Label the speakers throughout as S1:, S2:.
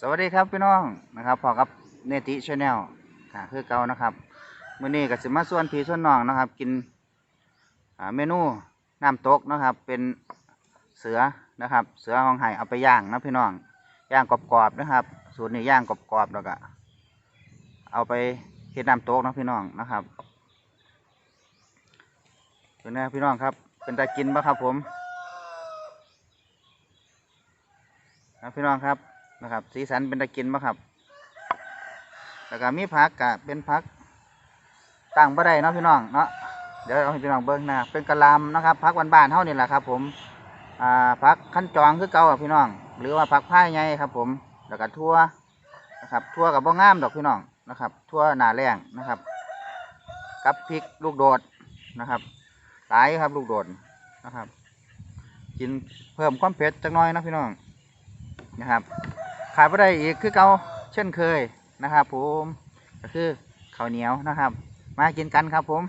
S1: สวัสดีครับพี่น้องนะครับพอกับเนติชาแนลค่ะคือเก่านะครับมื้อนี้ก็สิมาส่วนพี่ส่วนน้องนะครับ กินเมนูน้ำตกนะครับ เป็นเสือนะครับ เสือของไห้เอาไปย่างนะพี่น้องย่างกรอบๆนะครับ สูตรนี้ย่างกรอบๆแล้วก็เอาไปเฮ็ดน้ำตกนะพี่น้องนะครับเป็นไงพี่น้องครับ เป็นตากินปะครับผมนะพี่น้องครับ นะครับ สีสันเป็นตะกินบ่ครับ แล้วก็มีผักกะเป็นผักตั้งบ่ได้เนาะพี่น้องเนาะเดี๋ยวเอาให้พี่น้องเบิ่งนะเป็นกะลำนะครับผักบ้านๆเฮานี่แหละครับ ผมอ่าผักขั้นจองคือเก่าพี่น้อง หรือว่าผักพาไงครับ ผมแล้วก็ทั่วนะครับ ทั่วกับบ่งามดอกพี่น้องนะครับ ทั่วหนาแรงนะครับ กับพริกลูกโดดนะครับหลายครับลูกโดดนะครับ กินเพิ่มความเผ็ดจักน้อยนะพี่น้องนะครับ ขายไปได้อีกคือเก่าเช่นเคยนะครับ ผมก็คือข้าวเหนียวนะครับ มากินกันครับ ผม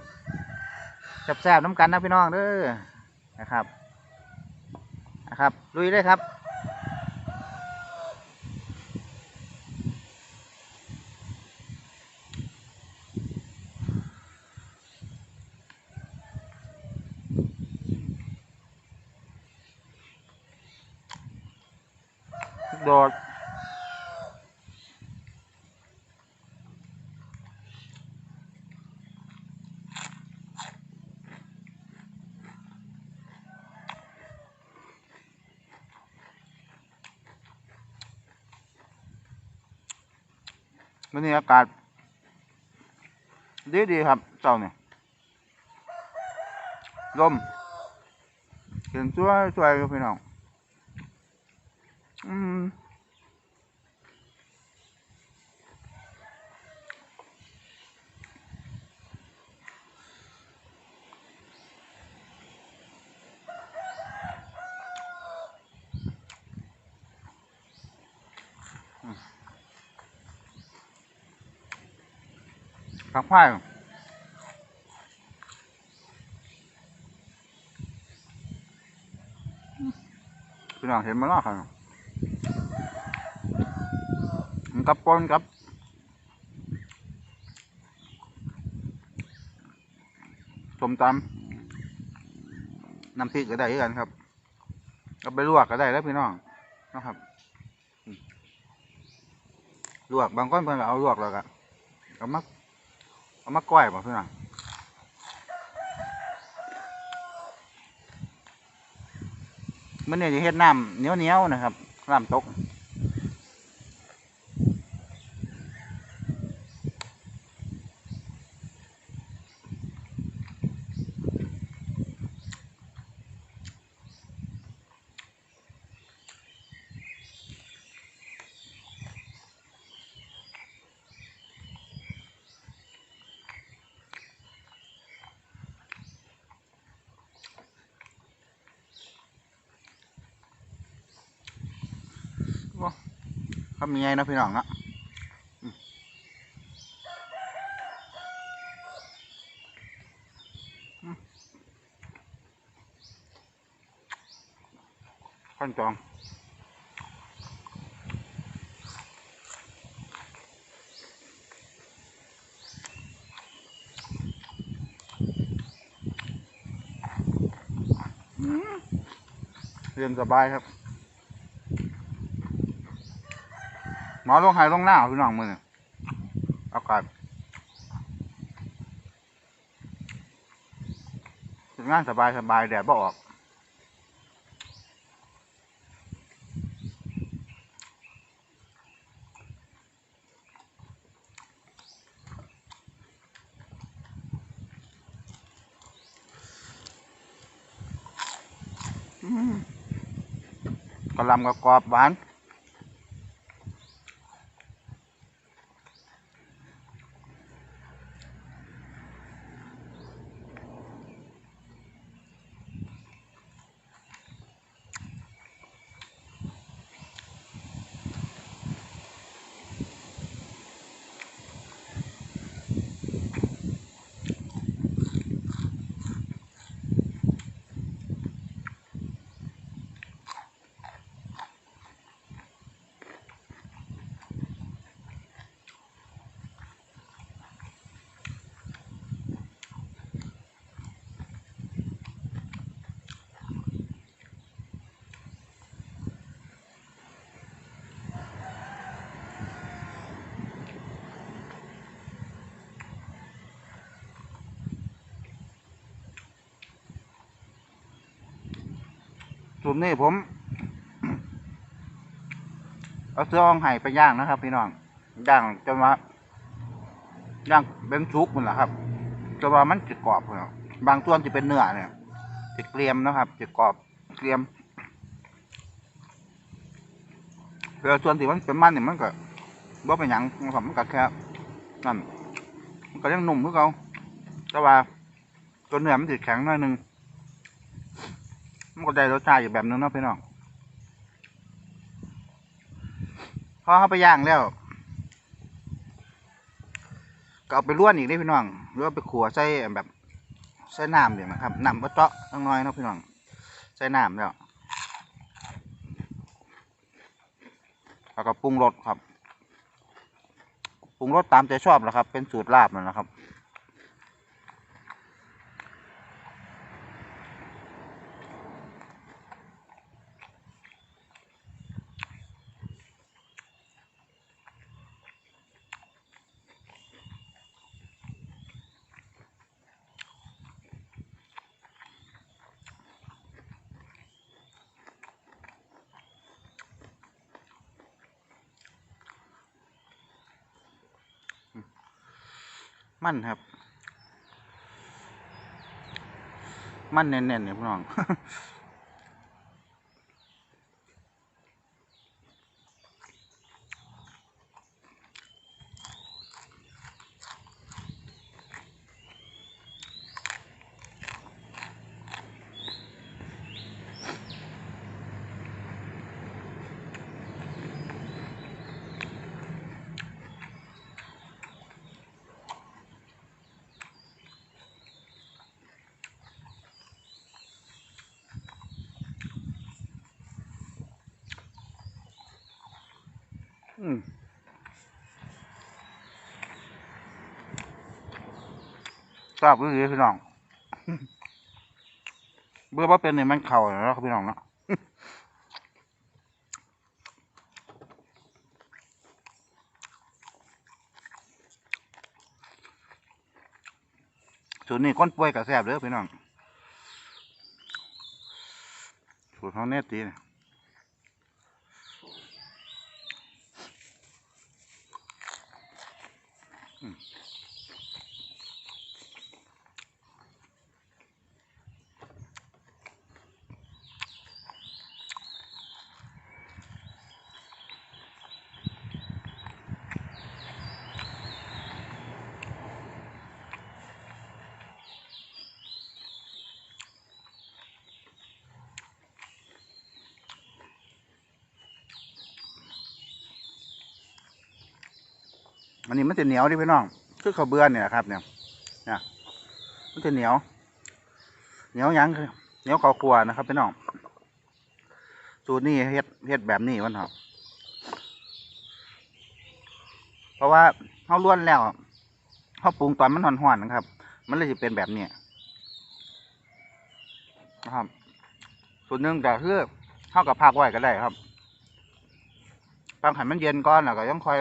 S1: แซ่บๆน้ำกันนะพี่น้องเด้อนะครับนะครับลุยเลยครับโดด วันนี้อากาศ ดีดีครับเจ้าเนี่ยลมเห็นช่วยช่วยครับพี่น้อง อืม ผักพายพี่น้องเห็นมาแล้วครับมันกับปนกับสมตำน้ำพริกก็ได้คือกันครับเอาไปลวกก็ได้แล้วพี่น้องนะครับลวกบางคนเพิ่นก็เอาลวกแล้วก็เอามา เอามาก้อยบ่พี่น้องมันเนี่ยจะเฮ็ดน้ำเหนียวเหนียวๆนะครับน้ำตก คำยังไงนะพี่น้องเนาะขั้นจองเรียนสบายครับ หมอลงหายลงหน้าพี่น้องมือนี่อากาศงานสบายสบายแดดบ่ออกกระลำกระกรอบหวาน สูตรนี้ผม เอาเสื้ออ่องไห่ไปย่างนะครับ พี่น้องย่างจนว่าย่างเป็นซุกมันแหละครับจนว่ามันจะกรอบเนาะบางส่วนจะเป็นเนื้อเนี่ยจะเกรียมนะครับจะกรอบเกรียมแต่ส่วนที่มันเป็นมันเนี่ยมันก็บ่เป็นหยังนะครับมันก็แค่นั่นมันก็ยังหนุ่มคือเขาแต่ว่าตัวเนื้อมันจะแข็งหน่อยนึง มันก็ได้รสชาติอีกแบบนึงเนาะพี่น้องพอเขาไปย่างแล้วก็เอาไปล้วนอีกได้พี่น้องหรือว่าไปขัวใส่แบบใส่น้ำเดี๋ยวนะครับน้ำก็เจาะตั้งน้อยเนาะพี่น้องใส่น้ำแล้วแล้วก็ปรุงรสครับปรุงรสตามใจชอบแหล้วครับ เป็นสูตรลาบนั่นแหละครับ มั่นครับ มั่นแน่นๆเนี่ยพี่น้อง ทราบรู้ดีพี่น้อง เบื่อว่าเป็นเนี่ยมันเข่าแล้วพี่น้องเนาะสูตรนี้ก้นป่วยกับแซ่บเด้อพี่น้องสูตรของเนตตีเนี่ย อันนี้มันจะเหนียวดิพี่น้องคือข้าวเบื่อเนี่ยครับ เนี่ยนี่ยมันจะเหนียว เหนียวยังคือเหนียวข้าวคั่วนะครับพี่น้องสูตรนี้เฮ็ดเฮ็ดแบบนี้มันเถอะเพราะว่าเขาล้วนแล้วเขาปรุงตอนมันห่อนๆนะครับ มันเลยจะเป็นแบบนี้นะครับ ส่วนหนึ่งแต่คือเข้ากับพักไว้ก็ได้ครับตั้งให้มันเย็นก่อนแล้วก็ยังค่อย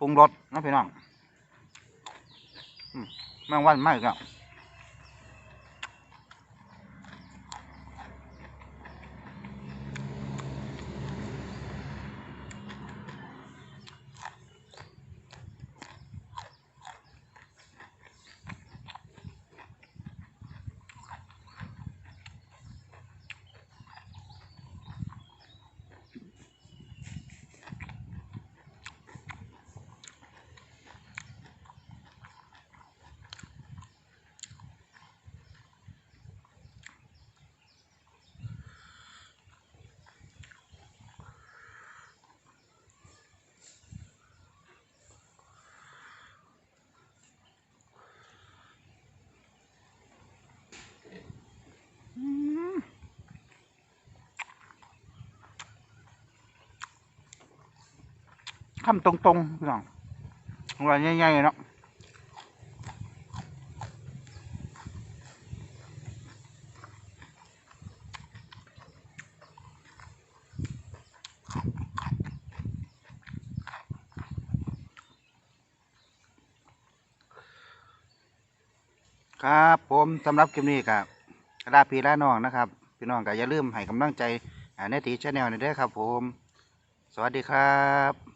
S1: ปรุงรสนะพี่น้องแมงวันไหมครับ คำตรงๆพี่น้องว่าใหญ่ๆเนาะครับผมสำหรับคลิปนี้กับลาพี่ลาน้องนะครับ พี่น้องก็อย่าลืมให้กำลังใจในตีชาแนลนี่ด้อครับผม สวัสดีครับ